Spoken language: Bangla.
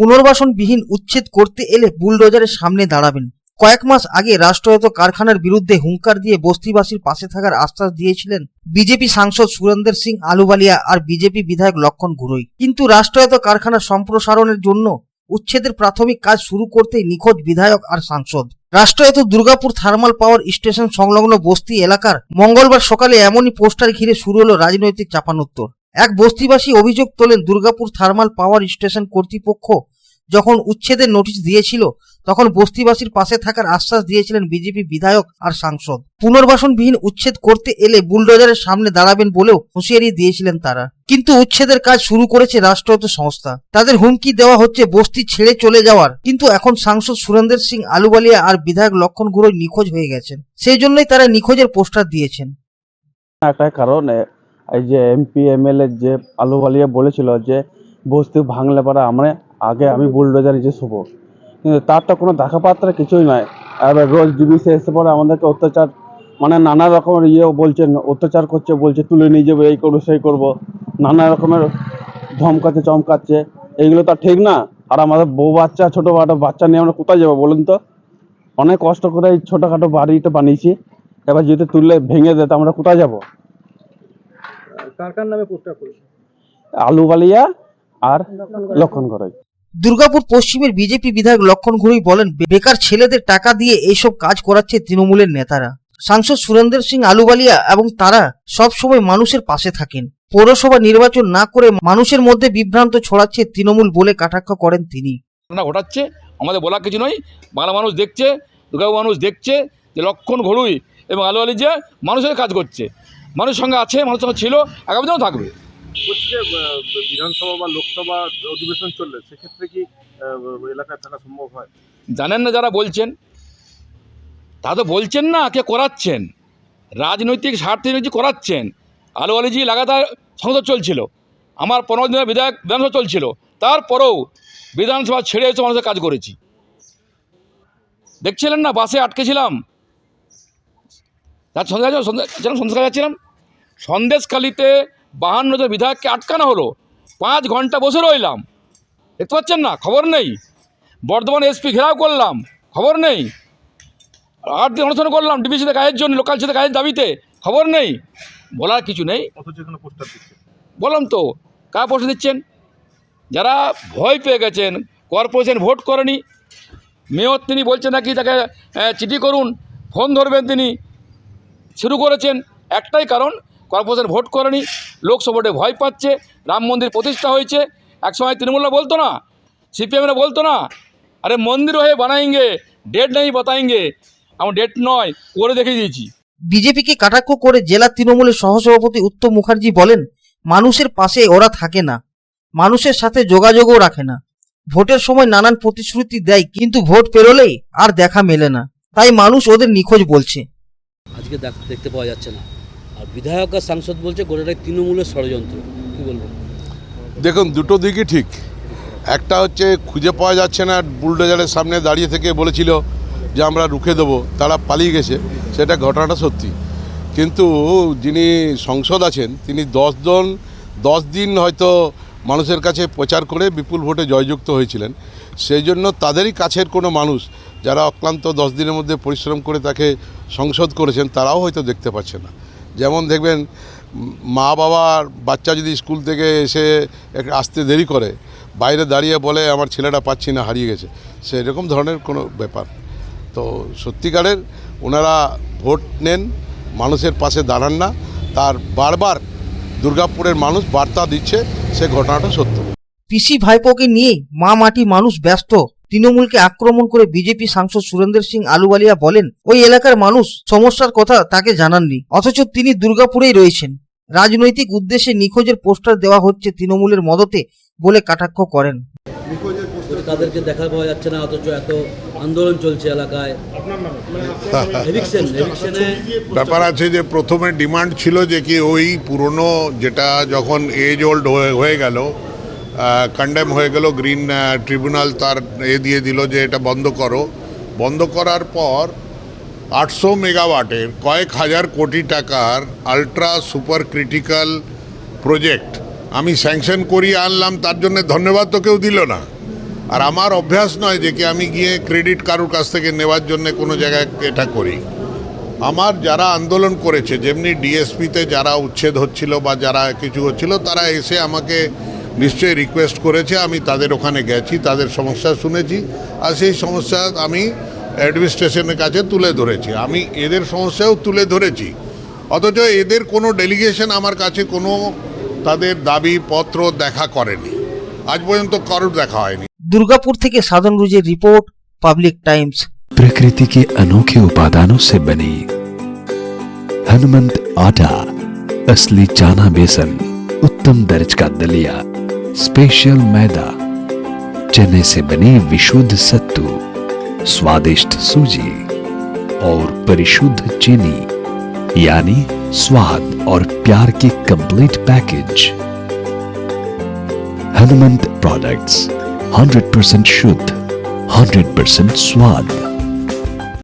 পুনর্বাসনবিহীন উচ্ছেদ করতে এলে বুলডোজারের সামনে দাঁড়াবেন। কয়েক মাস আগে রাষ্ট্রায়ত্ত কারখানার বিরুদ্ধে হুঙ্কার দিয়ে বস্তিবাসীর পাশে থাকার আশ্বাস দিয়েছিলেন বিজেপি সাংসদ সুরেন্দ্র সিং আলুবালিয়া আর বিজেপি বিধায়ক লক্ষণ ঘুরোই। কিন্তু রাষ্ট্রায়ত্ত কারখানা সম্প্রসারণের জন্য উচ্ছেদের প্রাথমিক কাজ শুরু করতেই নিখোঁজ বিধায়ক আর সাংসদ। রাষ্ট্রায়ত্ত দুর্গাপুর থার্মাল পাওয়ার স্টেশন সংলগ্ন বস্তি এলাকার মঙ্গলবার সকালে এমনই পোস্টার ঘিরে শুরু হলো রাজনৈতিক চাপানোত্তর। এক বস্তিবাসী অভিযোগ তোলেন দুর্গাপুর থার্মাল পাওয়ার স্টেশন কর্তৃপক্ষ যখন উচ্ছেদের নোটিশ দিয়েছিল, তখন বস্তিবাসীর পাশে থাকার আশ্বাস দিয়েছিলেন বিজেপি বিধায়ক আর সাংসদ। পুনর্বাসনবিহীন উচ্ছেদ করতে এলে বুলডোজারের সামনে দাঁড়াবেন বলেও হুঁশিয়ারি দিয়েছিলেন তারা। কিন্তু উচ্ছেদের কাজ শুরু করেছে রাষ্ট্রায়ত্ত সংস্থা। তাদের হুমকি দেওয়া হচ্ছে বস্তি ছেড়ে চলে যাওয়ার। কিন্তু এখন সাংসদ সুরেন্দ্র সিং আলুবালিয়া আর বিধায়ক লক্ষণ গুরুই নিখোঁজ হয়ে গেছেন। সেই জন্যই তারা নিখোঁজের পোস্টার দিয়েছেন। একটাই কারণ এই যে এমপি, এমএলএ যে আলুবালিয়া বলেছিল যে বস্তি ভাঙলে পরে আমরা আগে আমি বুলডোজার যে শুভ কিন্তু তার তো কোনো দেখা পাত্র কিছুই নয় এবার রোজ ডিবিসে এসে পরে আমাদেরকে অত্যাচার মানে নানা রকমের ইয়ে বলছেন অত্যাচার করছে বলছে তুলে নিয়ে যাব এই করব সেই করব। নানা রকমের ধমকাচ্ছে চমকাচ্ছে। এইগুলো তো ঠিক না। আর আমাদের বউ বাচ্চা ছোটো খাটো বাচ্চা নিয়ে আমরা কোথায় যাব বলুন তো? অনেক কষ্ট করে এই ছোটোখাটো বাড়িটা বানিয়েছি। এবার যদি তুললে ভেঙে দেয় তো আমরা কোথায় যাব? কার কার নামে পোস্টার করেছে আলুবালিয়া আর লক্ষণ করাই দুর্গাপুর পশ্চিমের বিজেপি বিধায়ক লক্ষণ ঘুরুই বলেন বেকার ছেলেদের টাকা দিয়ে এইসব কাজ করাচ্ছে তৃণমূলের নেতারা। সাংসদ সুরেন্দ্র সিং আলুবালিয়া এবং তারা সব সময় মানুষের পাশে থাকেন। পৌরসভা নির্বাচন না করে মানুষের মধ্যে বিভ্রান্ত ছড়াচ্ছে তৃণমূল বলে কটাক্ষ করেন তিনি। ঘটাচ্ছে, আমাদের বলার কিছু নয় বাংলা মানুষ দেখছে, দুর্গাপুর মানুষ দেখছে যে লক্ষণ ঘড়ুই এবং আলু আলি যে মানুষের কাজ করছে। মানুষের সঙ্গে আছে, মানুষের সঙ্গে ছিল, আগামী থাকবে। বলছি যে বিধানসভা বা লোকসভা অধিবেশন চললে সেক্ষেত্রে কি এলাকায় থাকা সম্ভব হয়? জানেন না যারা বলছেন? তা তো বলছেন না, কে করাচ্ছেন? রাজনৈতিক স্বার্থে নিয়ে করাচ্ছেন আলু আলিজি লাগাতার সংসদ চলছিল। আমার পনেরো দিনের বিধায়ক বিধানসভা চলছিল। তারপরেও বিধানসভা ছেড়ে এসে মানুষের কাজ করেছি। দেখছিলেন না, বাসে আটকেছিলাম তার সন্দেশ সন্দেশ যাচ্ছিলাম সন্দেশখালিতে বাহান্ন জন বিধায়ককে আটকানো হলো। পাঁচ ঘণ্টা বসে রইলাম। দেখতে পাচ্ছেন না? খবর নেই। বর্ধমান এসপি ঘেরাও করলাম। খবর নেই। আট দিন অনশন করলাম ডিবিসিতে কাজের জন্য লোকাল সাথে কাজের দাবিতে। খবর নেই। বলার কিছু নেই। বললাম তো কার প্রশ্ন দিচ্ছেন? যারা ভয় পেয়ে গেছেন কর্পোরেশন ভোট করেনি। মেয়র তিনি বলছেন নাকি তাকে চিঠি করুন ফোন ধরবেন তিনি। শুরু করেছেন একটাই কারণ কর্পোরেশন ভোট করেনি। লোকসভাতে ভয় পাচ্ছে রাম মন্দির প্রতিষ্ঠা হয়েছে। একসময় তৃণমূলরা বলতো না সিপিএমরা বলতো না আরে মন্দির হয়ে বানাইঙ্গে ডেট নেই বাতাইঙ্গে আমার ডেট নয় করে দেখে দিয়েছি। বিজেপিকে কটাক্ষ করে জেলা তৃণমূলের সহসভাপতি উত্তম মুখার্জি বলেন মানুষের পাশে ওরা থাকে না মানুষের সাথে যোগাযোগও রাখে না ভোটের সময় নানান প্রতিশ্রুতি দেয় কিন্তু ভোট পেরোলেই আর দেখা মেলে না তাই মানুষ ওদের নিখোঁজ বলছে। আজকে দেখতে পাওয়া যাচ্ছে না। আর বিধায়ক আর সাংসদ বলছে গোটাটাই তৃণমূলের ষড়যন্ত্র। কি বলব? দেখুন, দুটো দিকই ঠিক। একটা হচ্ছে খুঁজে পাওয়া যাচ্ছে না, বুলডোজারের সামনে দাঁড়িয়ে থেকে বলেছিল যে আমরা রুখে দেবো, তারা পালিয়ে গেছে, সেটা ঘটনাটা সত্যি। কিন্তু যিনি সংসদ আছেন, তিনি দশ জন, দশ দিন হয়তো মানুষের কাছে প্রচার করে বিপুল ভোটে জয়যুক্ত হয়েছিলেন। সেই জন্য তাদেরই কাছের কোনো মানুষ যারা অক্লান্ত দশ দিনের মধ্যে পরিশ্রম করে তাকে সংসদ করেছেন, তারাও হয়তো দেখতে পাচ্ছে না। যেমন দেখবেন, মা বাবার বাচ্চা যদি স্কুল থেকে এসে আসতে দেরি করে, বাইরে দাঁড়িয়ে বলে, আমার ছেলেটা পাচ্ছি না, হারিয়ে গেছে। সেরকম ধরনের কোনো ব্যাপার। তো সত্যিকারের ওনারা ভোট নেন, মানুষের পাশে দাঁড়ান না। তার বারবার দুর্গাপুরের মানুষ বার্তা দিচ্ছে, সে ঘটনাটা সত্য। পিসি ভাইপোকে নিয়ে মা মাটি মানুষ ব্যস্ত। তৃণমূলকে আক্রমণ করে বিজেপি সাংসদ সুরেন্দ্র সিং আলুওয়ালিয়া বলেন ওই এলাকার মানুষ সমস্যার কথা তাকে জানাননি অথচ তিনি দুর্গাপুরেই রয়েছেন। রাজনৈতিক উদ্দেশ্যে নিখোঁজের পোস্টার দেওয়া হচ্ছে তৃণমূলের মদতে বলে কাটাক্ষ করেন। তাদেরকে দেখা পাওয়া যাচ্ছে না অথচ এত আন্দোলন চলছে এলাকায়। ব্যাপার আছে যে প্রথমে ডিমান্ড ছিল যে কি ওই পুরনো যেটা যখন এজ ওল্ড হয়ে গেল কন্ডেম হয়ে গেল গ্রিন ট্রিব্যুনাল তার এ দিয়ে দিল যে এটা বন্ধ করো। বন্ধ করার পর আটশো মেগাওয়াটের কয়েক হাজার কোটি টাকার আলট্রা সুপার ক্রিটিক্যাল প্রজেক্ট আমি স্যাংশন করিয়ে আনলাম, তার জন্য ধন্যবাদ তো কেউ দিল না। আর আমার অভ্যাস নয় যে কি আমি গিয়ে ক্রেডিট কারোর কাছ থেকে নেওয়ার জন্য কোনো জায়গায় এটা করি। আমার যারা আন্দোলন করেছে, যেমনি ডিএসপিতে যারা উচ্ছেদ হচ্ছিল বা যারা কিছু হচ্ছিল, তারা এসে আমাকে নিশ্চয়ই রিকোয়েস্ট করেছে আমি তাদের ওখানে গেছি তাদের সমস্যা শুনেছি আর সেই সমস্যা আমি অ্যাডমিনিস্ট্রেশনের কাছে তুলে ধরেছি আমি এদের সমস্যাও তুলে ধরেছি অথচ এদের কোনো ডেলিগেশন আমার কাছে কোনো তাদের দাবি পত্র দেখা করেনি আজ পর্যন্ত কারোর দেখা হয়নি দুর্গাপুর থেকে সাধন রুজের রিপোর্ট পাবলিক টাইমস प्रकृति के अनोखे उपादानों से बनी हनुमंत आटा असली चाना बेसन उत्तम दर्ज का दलिया स्पेशल मैदा। चने से बनी विशुद्ध सत्तू, स्वादिष्ट सूजी और परिशुद्ध चीनी, यानी स्वाद और प्यार की कंप्लीट पैकेज हनुमंत प्रोडक्ट्स 100% शुद्ध 100% स्वाद।